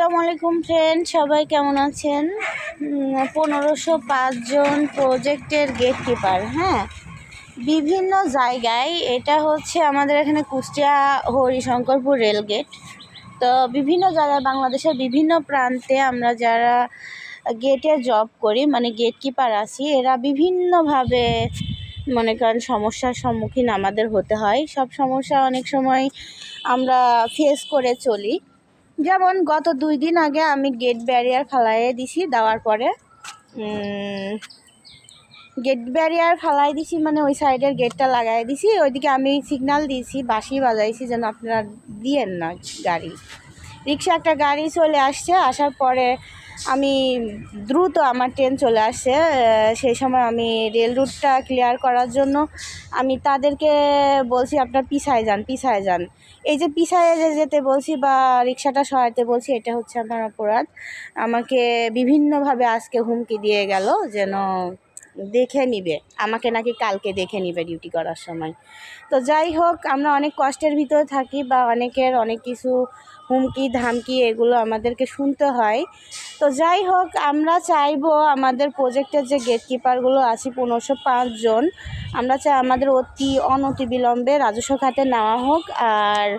আসসালামু আলাইকুম ফ্রেন্ড সবাই কেমন আছেন? পনেরোশো পাঁচজন প্রজেক্টের গেট কিপার হ্যাঁ? বিভিন্ন জায়গায়, এটা হচ্ছে আমাদের এখানে কুষ্টিয়া হরিশঙ্করপুর রেলগেট তো বিভিন্ন জায়গায় বাংলাদেশের বিভিন্ন প্রান্তে আমরা যারা গেটে জব করি মানে গেট কিপার আছি, এরা বিভিন্নভাবে মনে করেন সমস্যার সম্মুখীন আমাদের হতে হয়। সব সমস্যা অনেক সময় আমরা ফেস করে চলি। যেমন গত দুই দিন আগে আমি গেট ব্যারিয়ার ফালাইয়ে দিছি, দেওয়ার পরে গেট ব্যারিয়ার ফালাই দিছি মানে ওই সাইডের গেটটা লাগাই দিছি। ওইদিকে আমি সিগনাল দিয়েছি, বাঁশি বাজাইছি যেন আপনারা দিয়েন না গাড়ি। রিক্সা একটা গাড়ি চলে আসছে, আসার পরে আমি দ্রুত আমার ট্রেন চলে আসে সেই সময় আমি রেল রুটটা ক্লিয়ার করার জন্য আমি তাদেরকে বলছি, আপনার পিছায় যান পিছায় যান। এই যে পিছায় যেতে বলছি বা রিক্সাটা সহায়তে বলছি, এটা হচ্ছে আমার অপরাধ। আমাকে বিভিন্নভাবে আজকে হুমকি দিয়ে গেল যেন দেখে নিবে। আমাকে নাকি কালকে দেখে নিবে ডিউটি করার সময়। তো যাই হোক, আমরা অনেক কষ্টের ভিতরে থাকি বা অনেকের অনেক কিছু হুমকি, ধামকি এগুলো আমাদেরকে শুনতে হয়। তো যাই হোক, আমরা চাইব আমাদের প্রজেক্টের যে গেট কিপারগুলো আছে, পনেরোশো জন, আমরা চাই আমাদের অতি অনতি বিলম্বে রাজস্ব খাতে নেওয়া হোক। আর